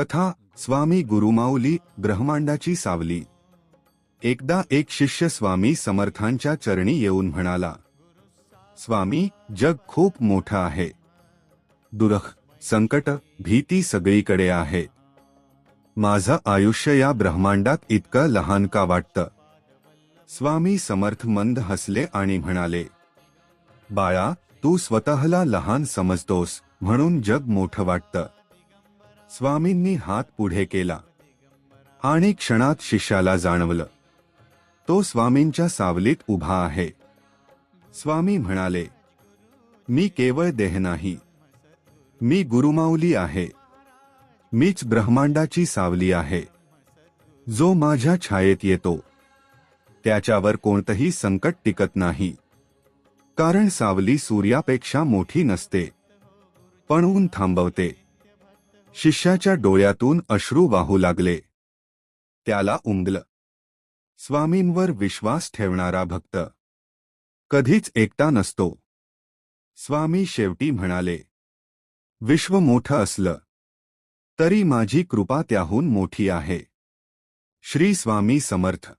कथा स्वामी गुरुमाऊली ब्रह्मांडाची सावली. एकदा एक शिष्य स्वामी समर्थांच्या चरणी येऊन म्हणाला स्वामी जग खूप मोठं आहे. दुरख संकट भीती सगळीकडे आहे. माझं आयुष्य या ब्रह्मांडात इतकं लहान का वाटतं? स्वामी समर्थ मंद हसले आणि म्हणाले बाळा तू स्वतःला लहान समजतोस म्हणून जग मोठं वाटतं. स्वामींनी हात पुढे केला. आणि क्षणात शिष्याला जाणवलं. तो स्वामींच्या सावलीत उभा आहे. स्वामी म्हणाले मी केवळ देह नाही. मी गुरुमाऊली आहे. मीच ब्रह्मांडाची सावली आहे. जो माझ्या छायेत येतो. त्याच्यावर कोणतंही संकट टिकत नाही. कारण सावली सूर्यापेक्षा मोठी नसते. पण ऊन थांबवते. शिष्याच्या डोळ्यातून अश्रू वाहू लागले. त्याला उमगलं स्वामींवर विश्वास ठेवणारा भक्त. कधीच एकटा नसतो. स्वामी शेवटी म्हणाले विश्व मोठं असलं तरी माझी कृपा त्याहून मोठी आहे. श्री स्वामी समर्थ.